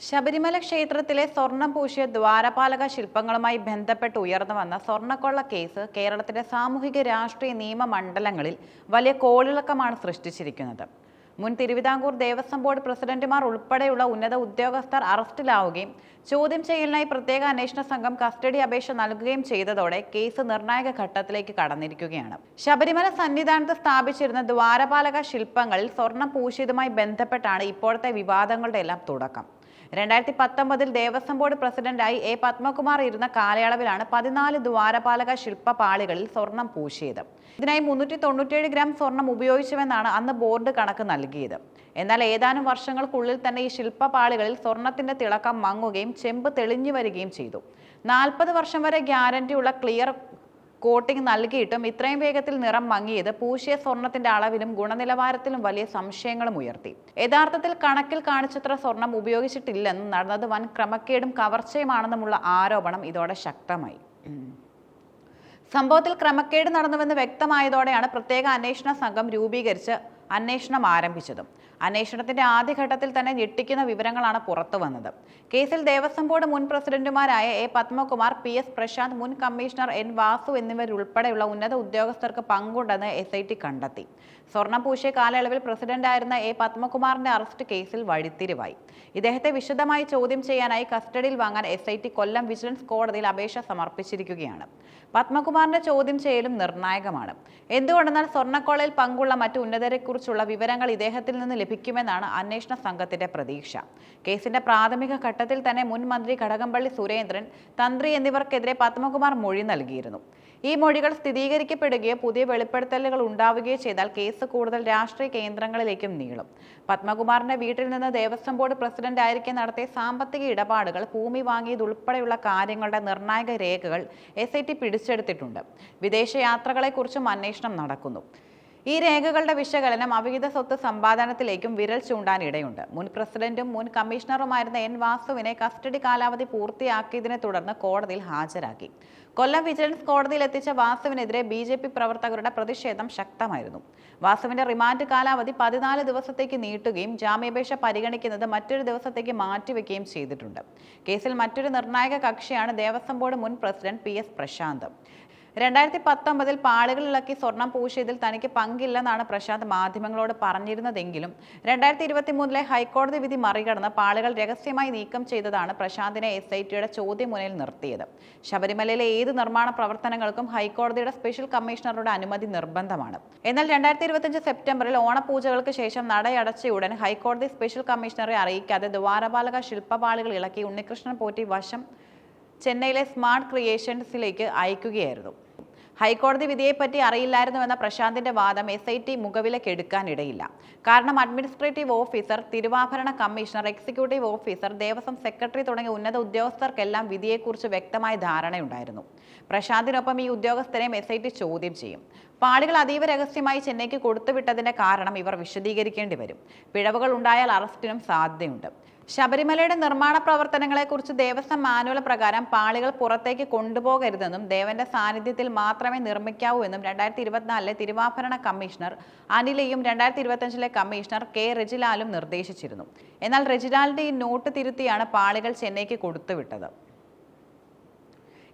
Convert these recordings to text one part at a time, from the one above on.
ശബരിമല ക്ഷേത്രത്തിലെ സ്വർണം പൂശിയ ദ്വാരപാലക ശില്പങ്ങളുമായി ബന്ധപ്പെട്ട് ഉയർന്നു വന്ന സ്വർണക്കൊള്ള കേസ് കേരളത്തിലെ സാമൂഹിക രാഷ്ട്രീയ നിയമ മണ്ഡലങ്ങളിൽ വലിയ കോളിളക്കമാണ് സൃഷ്ടിച്ചിരിക്കുന്നത്. മുൻ തിരുവിതാംകൂർ ദേവസ്വം ബോർഡ് പ്രസിഡന്റുമാർ ഉൾപ്പെടെയുള്ള ഉന്നത ഉദ്യോഗസ്ഥർ അറസ്റ്റിലാവുകയും ചോദ്യം ചെയ്യലിനായി പ്രത്യേക അന്വേഷണ സംഘം കസ്റ്റഡി അപേക്ഷ നൽകുകയും ചെയ്തതോടെ കേസ് നിർണായക ഘട്ടത്തിലേക്ക് കടന്നിരിക്കുകയാണ്. ശബരിമല സന്നിധാനത്ത് സ്ഥാപിച്ചിരുന്ന ദ്വാരപാലക ശില്പങ്ങളിൽ സ്വർണം പൂശിയതുമായി ബന്ധപ്പെട്ടാണ് ഇപ്പോഴത്തെ വിവാദങ്ങളുടെ എല്ലാം തുടക്കം. രണ്ടായിരത്തി പത്തൊമ്പതിൽ ദേവസ്വം ബോർഡ് പ്രസിഡന്റായി എ പത്മകുമാർ ഇരുന്ന കാലയളവിലാണ് പതിനാല് ദ്വാരപാലക ശില്പപാളികളിൽ സ്വർണം പൂശിയത്. ഇതിനായി മുന്നൂറ്റി തൊണ്ണൂറ്റേഴ് ഗ്രാം സ്വർണം ഉപയോഗിച്ചുവെന്നാണ് അന്ന് ബോർഡ് കണക്ക് നൽകിയത്. എന്നാൽ ഏതാനും വർഷങ്ങൾക്കുള്ളിൽ തന്നെ ഈ ശില്പപാളികളിൽ സ്വർണത്തിന്റെ തിളക്കം മങ്ങുകയും ചെമ്പ് തെളിഞ്ഞു വരികയും ചെയ്തു. നാൽപ്പത് വർഷം വരെ ഗ്യാരണ്ടിയുള്ള ക്ലിയർ കോട്ടിംഗ് നൽകിയിട്ടും ഇത്രയും വേഗത്തിൽ നിറം മങ്ങിയത് പൂശിയ സ്വർണത്തിന്റെ അളവിലും ഗുണനിലവാരത്തിലും വലിയ സംശയങ്ങളും ഉയർത്തി യഥാർത്ഥത്തിൽ കണക്കിൽ കാണിച്ചത്ര സ്വർണം ഉപയോഗിച്ചിട്ടില്ലെന്നും നടന്നത് വൻ ക്രമക്കേടും കവർച്ചയുമാണെന്നുമുള്ള ആരോപണം ഇതോടെ ശക്തമായി. സംഭവത്തിൽ ക്രമക്കേട് നടന്നുവെന്ന് വ്യക്തമായതോടെയാണ് പ്രത്യേക അന്വേഷണ സംഘം രൂപീകരിച്ച് അന്വേഷണം ആരംഭിച്ചതും. അന്വേഷണത്തിന്റെ ആദ്യഘട്ടത്തിൽ തന്നെ ഞെട്ടിക്കുന്ന വിവരങ്ങളാണ് പുറത്തു വന്നത്. കേസിൽ ദേവസ്വം ബോർഡ് മുൻ പ്രസിഡന്റുമാരായ A Padmakumar P S Prashanth മുൻ കമ്മീഷണർ എൻ വാസു എന്നിവരുൾപ്പെടെയുള്ള ഉന്നത ഉദ്യോഗസ്ഥർക്ക് പങ്കുണ്ടെന്ന് എസ് ഐ ടി കണ്ടെത്തി. സ്വർണം പൂശിയ കാലയളവിൽ പ്രസിഡന്റായിരുന്ന എ പത്മകുമാറിന്റെ അറസ്റ്റ് കേസിൽ വഴിത്തിരിവായി. ഇദ്ദേഹത്തെ വിശദമായി ചോദ്യം ചെയ്യാനായി കസ്റ്റഡിയിൽ വാങ്ങാൻ എസ് കൊല്ലം വിജിലൻസ് കോടതിയിൽ അപേക്ഷ സമർപ്പിച്ചിരിക്കുകയാണ്. പത്മകുമാറിന്റെ ചോദ്യം ചെയ്യലും നിർണായകമാണ്. എന്തുകൊണ്ടെന്നാൽ സ്വർണക്കോളയിൽ പങ്കുള്ള മറ്റു ഉന്നതരെക്കുറിച്ചുള്ള വിവരങ്ങൾ ഇദ്ദേഹത്തിൽ നിന്ന് ലഭിക്കുമെന്നാണ് അന്വേഷണ സംഘത്തിന്റെ പ്രതീക്ഷ. കേസിന്റെ പ്രാഥമിക ഘട്ടത്തിൽ തന്നെ മുൻ മന്ത്രി കടകംപള്ളി സുരേന്ദ്രൻ തന്ത്രി എന്നിവർക്കെതിരെ പത്മകുമാർ മൊഴി നൽകിയിരുന്നു. ഈ മൊഴികൾ സ്ഥിരീകരിക്കപ്പെടുകയോ പുതിയ വെളിപ്പെടുത്തലുകൾ ഉണ്ടാവുകയോ ചെയ്താൽ കേസ് കൂടുതൽ രാഷ്ട്രീയ കേന്ദ്രങ്ങളിലേക്കും നീളും. പത്മകുമാറിന്റെ വീട്ടിൽ നിന്ന് ദേവസ്വം ബോർഡ് പ്രസിഡന്റ് ആയിരിക്കെ നടത്തിയ സാമ്പത്തിക ഇടപാടുകൾ ഭൂമി വാങ്ങിയതുൾപ്പെടെയുള്ള കാര്യങ്ങളുടെ നിർണായക രേഖകൾ എസ് ഐ ടി പിടിച്ചെടുത്തിട്ടുണ്ട്. വിദേശയാത്രകളെക്കുറിച്ചും അന്വേഷണം നടക്കുന്നു. ഈ രേഖകളുടെ വിശകലനം അവിഹിത സ്വത്ത് സമ്പാദനത്തിലേക്കും വിരൽ ചൂണ്ടാൻ ഇടയുണ്ട്. മുൻ പ്രസിഡന്റും മുൻ കമ്മീഷണറുമായിരുന്ന എൻ വാസുവിനെ കസ്റ്റഡി കാലാവധി പൂർത്തിയാക്കിയതിനെ തുടർന്ന് കോടതിയിൽ ഹാജരാക്കി. കൊല്ലം വിജിലൻസ് കോടതിയിൽ എത്തിച്ച വാസുവിനെതിരെ ബി ജെ പി പ്രവർത്തകരുടെ പ്രതിഷേധം ശക്തമായിരുന്നു. വാസുവിന്റെ റിമാൻഡ് കാലാവധി പതിനാല് ദിവസത്തേക്ക് നീട്ടുകയും ജാമ്യാപേക്ഷ പരിഗണിക്കുന്നത് മറ്റൊരു ദിവസത്തേക്ക് മാറ്റിവെക്കുകയും ചെയ്തിട്ടുണ്ട്. കേസിൽ മറ്റൊരു നിർണായക കക്ഷിയാണ് ദേവസ്വം ബോർഡ് മുൻ പ്രസിഡന്റ് പി എസ് പ്രശാന്ത്. രണ്ടായിരത്തി പത്തൊമ്പതിൽ പാളുകൾ ഇളക്കി സ്വർണം പൂശിയതിൽ തനിക്ക് പങ്കില്ലെന്നാണ് പ്രശാന്ത് മാധ്യമങ്ങളോട് പറഞ്ഞിരുന്നതെങ്കിലും രണ്ടായിരത്തി ഇരുപത്തി മൂന്നിലെ ഹൈക്കോടതി വിധി മറികടന്ന് പാളുകൾ രഹസ്യമായി നീക്കം ചെയ്തതാണ് പ്രശാന്തിനെ എസ് ഐ ടിയുടെ ചോദ്യമുനയിൽ നിർത്തിയത്. ശബരിമലയിലെ ഏത് നിർമ്മാണ പ്രവർത്തനങ്ങൾക്കും ഹൈക്കോടതിയുടെ സ്പെഷ്യൽ കമ്മീഷണറുടെ അനുമതി നിർബന്ധമാണ്. എന്നാൽ രണ്ടായിരത്തി ഇരുപത്തിയഞ്ച് സെപ്റ്റംബറിൽ ഓണപൂജകൾക്ക് ശേഷം നടയടച്ചയുടൻ ഹൈക്കോടതി സ്പെഷ്യൽ കമ്മീഷണറെ അറിയിക്കാതെ ദ്വാരപാലക ശില്പപാളികൾ ഇളക്കി ഉണ്ണികൃഷ്ണൻ പോറ്റി വശം ചെന്നൈയിലെ സ്മാർട്ട് ക്രിയേഷൻസിലേക്ക് അയക്കുകയായിരുന്നു. ഹൈക്കോടതി വിധിയെപ്പറ്റി അറിയില്ലായിരുന്നുവെന്ന പ്രശാന്തിന്റെ വാദം എസ് ഐ ടി മുഖവിലക്കെടുക്കാനിടയില്ല. കാരണം അഡ്മിനിസ്ട്രേറ്റീവ് ഓഫീസർ തിരുവാഭരണ commissioner executive officer Devaswom secretary തുടങ്ങിയ ഉന്നത ഉദ്യോഗസ്ഥർക്കെല്ലാം വിധിയെക്കുറിച്ച് വ്യക്തമായ ധാരണയുണ്ടായിരുന്നു. പ്രശാന്തിനൊപ്പം ഈ ഉദ്യോഗസ്ഥരെയും എസ് ഐ ടി ചോദ്യം ചെയ്യും. പാളികൾ അതീവ രഹസ്യമായി ചെന്നൈക്ക് കൊടുത്തുവിട്ടതിന്റെ കാരണം ഇവർ വിശദീകരിക്കേണ്ടി വരും പിഴവുകൾ ഉണ്ടായാൽ അറസ്റ്റിനും സാധ്യതയുണ്ട്. ശബരിമലയുടെ നിർമ്മാണ പ്രവർത്തനങ്ങളെക്കുറിച്ച് ദേവസ്വം മാനുവൽ പ്രകാരം പാളികൾ പുറത്തേക്ക് കൊണ്ടുപോകരുതെന്നും ദേവന്റെ സാന്നിധ്യത്തിൽ മാത്രമേ നിർമ്മിക്കാവൂ എന്നും രണ്ടായിരത്തി ഇരുപത്തിനാലിലെ തിരുവാഭരണ കമ്മീഷണർ അനിലയും രണ്ടായിരത്തി ഇരുപത്തഞ്ചിലെ കമ്മീഷണർ കെ റെജിലാലും നിർദ്ദേശിച്ചിരുന്നു. എന്നാൽ റെജിലാലിന്റെ ഈ നോട്ട് തിരുത്തിയാണ് പാളികൾ ചെന്നൈക്ക് കൊടുത്തുവിട്ടത്.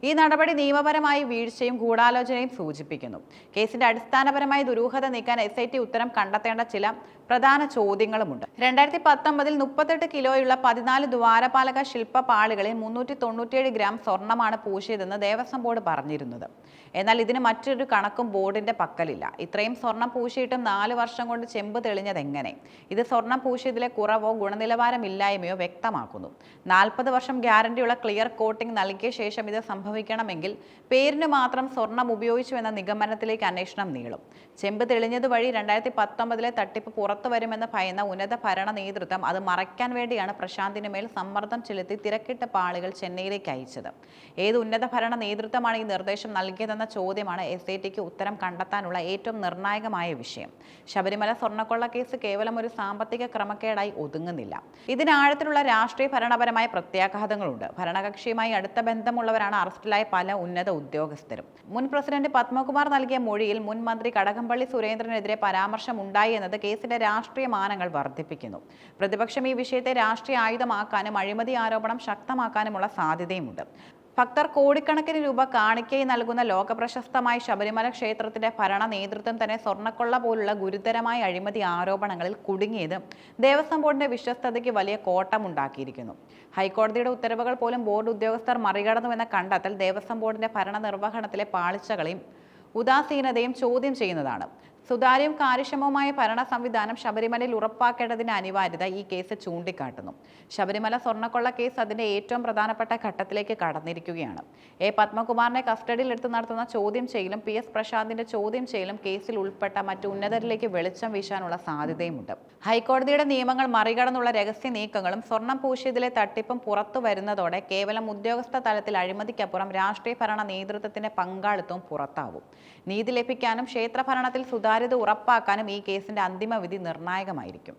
ഈ നടപടി നിയമപരമായി വീഴ്ചയും ഗൂഢാലോചനയും സൂചിപ്പിക്കുന്നു. കേസിന്റെ അടിസ്ഥാനപരമായി ദുരൂഹത നീക്കാൻ എസ് ഉത്തരം കണ്ടെത്തേണ്ട ചില പ്രധാന ചോദ്യങ്ങളുമുണ്ട്. രണ്ടായിരത്തി പത്തൊമ്പതിൽ മുപ്പത്തെട്ട് കിലോയുള്ള പതിനാല് ദ്വാരപാലക ശില്പ പാളികളിൽ മുന്നൂറ്റി തൊണ്ണൂറ്റിയേഴ് ഗ്രാം സ്വർണമാണ് പൂശിയതെന്ന് ദേവസ്വം ബോർഡ് പറഞ്ഞിരുന്നത്. എന്നാൽ ഇതിന് മറ്റൊരു കണക്കും ബോർഡിന്റെ പക്കലില്ല. ഇത്രയും സ്വർണം പൂശിയിട്ടും നാല് വർഷം കൊണ്ട് ചെമ്പ് തെളിഞ്ഞതെങ്ങനെ? ഇത് സ്വർണം പൂശിയതിലെ കുറവോ ഗുണനിലവാരമില്ലായ്മയോ വ്യക്തമാക്കുന്നു. നാൽപ്പത് വർഷം ഗ്യാരണ്ടിയുള്ള ക്ലിയർ കോട്ടിംഗ് നൽകിയ ശേഷം ഇത് സംഭവിക്കണമെങ്കിൽ പേരിന് മാത്രം സ്വർണം ഉപയോഗിച്ചു എന്ന നിഗമനത്തിലേക്ക് അന്വേഷണം നീളും. ചെമ്പ് തെളിഞ്ഞതുവഴി രണ്ടായിരത്തി പത്തൊമ്പതിലെ തട്ടിപ്പ് പുറത്തു വരുമെന്ന് ഭയന്ന ഉന്നത ഭരണ നേതൃത്വം അത് മറയ്ക്കാൻ വേണ്ടിയാണ് പ്രശാന്തിന് മേൽ സമ്മർദ്ദം ചെലുത്തി തിരക്കിട്ട പാളികൾ ചെന്നൈയിലേക്ക് അയച്ചത്. ഏത് ഉന്നത ഭരണ നേതൃത്വമാണ് ഈ നിർദ്ദേശം നൽകിയതെന്ന ചോദ്യമാണ് എസ് ഐ ടിക്ക് ഉത്തരം കണ്ടെത്താനുള്ള ഏറ്റവും നിർണായകമായ വിഷയം. ശബരിമല സ്വർണക്കൊള്ള കേസ് കേവലം ഒരു സാമ്പത്തിക ക്രമക്കേടായി ഒതുങ്ങുന്നില്ല. ഇതിനാഴത്തിലുള്ള രാഷ്ട്രീയ ഭരണപരമായ പ്രത്യാഘാതങ്ങളുണ്ട്. ഭരണകക്ഷിയുമായി അടുത്ത ബന്ധമുള്ളവരാണ് അറസ്റ്റിലായ പല ഉന്നത ഉദ്യോഗസ്ഥരും. മുൻ പ്രസിഡന്റ് പത്മകുമാർ നൽകിയ മൊഴിയിൽ മുൻ മന്ത്രി കടകംപള്ളി സുരേന്ദ്രനെതിരെ പരാമർശമുണ്ടായി എന്നത് കേസിന്റെ രാഷ്ട്രീയ മാനങ്ങൾ വർദ്ധിപ്പിക്കുന്നു. പ്രതിപക്ഷം ഈ വിഷയത്തെ രാഷ്ട്രീയ ആയുധമാക്കാനും അഴിമതി ആരോപണം ശക്തമാക്കാനുമുള്ള സാധ്യതയുമുണ്ട്. ഭക്തർ കോടിക്കണക്കിന് രൂപ കാണിക്കയി നൽകുന്ന ലോകപ്രശസ്തമായ ശബരിമല ക്ഷേത്രത്തിന്റെ ഭരണ നേതൃത്വം തന്നെ സ്വർണക്കൊള്ള പോലുള്ള ഗുരുതരമായ അഴിമതി ആരോപണങ്ങളിൽ കുടുങ്ങിയത് ദേവസ്വം ബോർഡിന്റെ വിശ്വസ്തതയ്ക്ക് വലിയ കോട്ടമുണ്ടാക്കിയിരിക്കുന്നു. ഹൈക്കോടതിയുടെ ഉത്തരവുകൾ പോലും ബോർഡ് ഉദ്യോഗസ്ഥർ മറികടന്നുവെന്ന കണ്ടെത്തൽ ദേവസ്വം ബോർഡിന്റെ ഭരണ നിർവഹണത്തിലെ പാളിച്ചകളെയും ഉദാസീനതയും ചോദ്യം ചെയ്യുന്നതാണ്. സുതാര്യവും കാര്യക്ഷമവുമായ ഭരണ സംവിധാനം ശബരിമലയിൽ ഉറപ്പാക്കേണ്ടതിന്റെ അനിവാര്യത ഈ കേസ് ചൂണ്ടിക്കാട്ടുന്നു. ശബരിമല സ്വർണക്കൊള്ള കേസ് അതിന്റെ ഏറ്റവും പ്രധാനപ്പെട്ട ഘട്ടത്തിലേക്ക് കടന്നിരിക്കുകയാണ്. എ. പത്മകുമാറിനെ കസ്റ്റഡിയിൽ എടുത്ത് നടത്തുന്ന ചോദ്യം ചെയ്യലും പി. എസ്. പ്രശാന്തിന്റെ ചോദ്യം ചെയ്യലും കേസിൽ ഉൾപ്പെട്ട മറ്റു ഉന്നതരിലേക്ക് വെളിച്ചം വീശാനുള്ള സാധ്യതയുമുണ്ട്. ഹൈക്കോടതിയുടെ നിയമങ്ങൾ മറികടന്നുള്ള രഹസ്യ നീക്കങ്ങളും സ്വർണം പൂശിയതിലെ തട്ടിപ്പും പുറത്തു വരുന്നതോടെ കേവലം ഉദ്യോഗസ്ഥ തലത്തിൽ അഴിമതിക്കപ്പുറം രാഷ്ട്രീയ ഭരണ നേതൃത്വത്തിന്റെ പങ്കാളിത്തവും പുറത്താവും. നീതി ലഭിക്കാനും ക്ഷേത്രഭരണത്തിൽ സുതാര്യത ഉറപ്പാക്കാനും ഈ കേസിന്റെ അന്തിമ വിധി നിർണായകമായിരിക്കും.